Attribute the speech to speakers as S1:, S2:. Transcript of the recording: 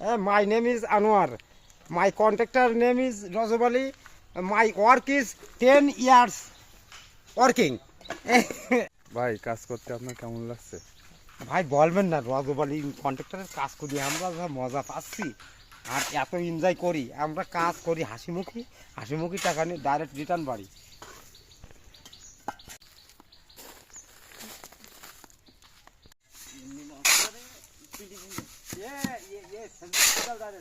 S1: My name is Anwar. My contractor name is Rajab Ali. Uh, My work is 10 years
S2: ভাই কাজ করতে আপনার কেমন লাগছে
S1: ভাই বলবেন না রজব আলী কন্ট্রাক্টরের কাজ করি আমরা যা মজা পাচ্ছি আর এত এনজয় করি আমরা কাজ করি হাসি মুখি হাসি মুখি টাকা নিয়ে ডাইরেক্ট রিটার্ন বাড়ি Evet, sen de kadar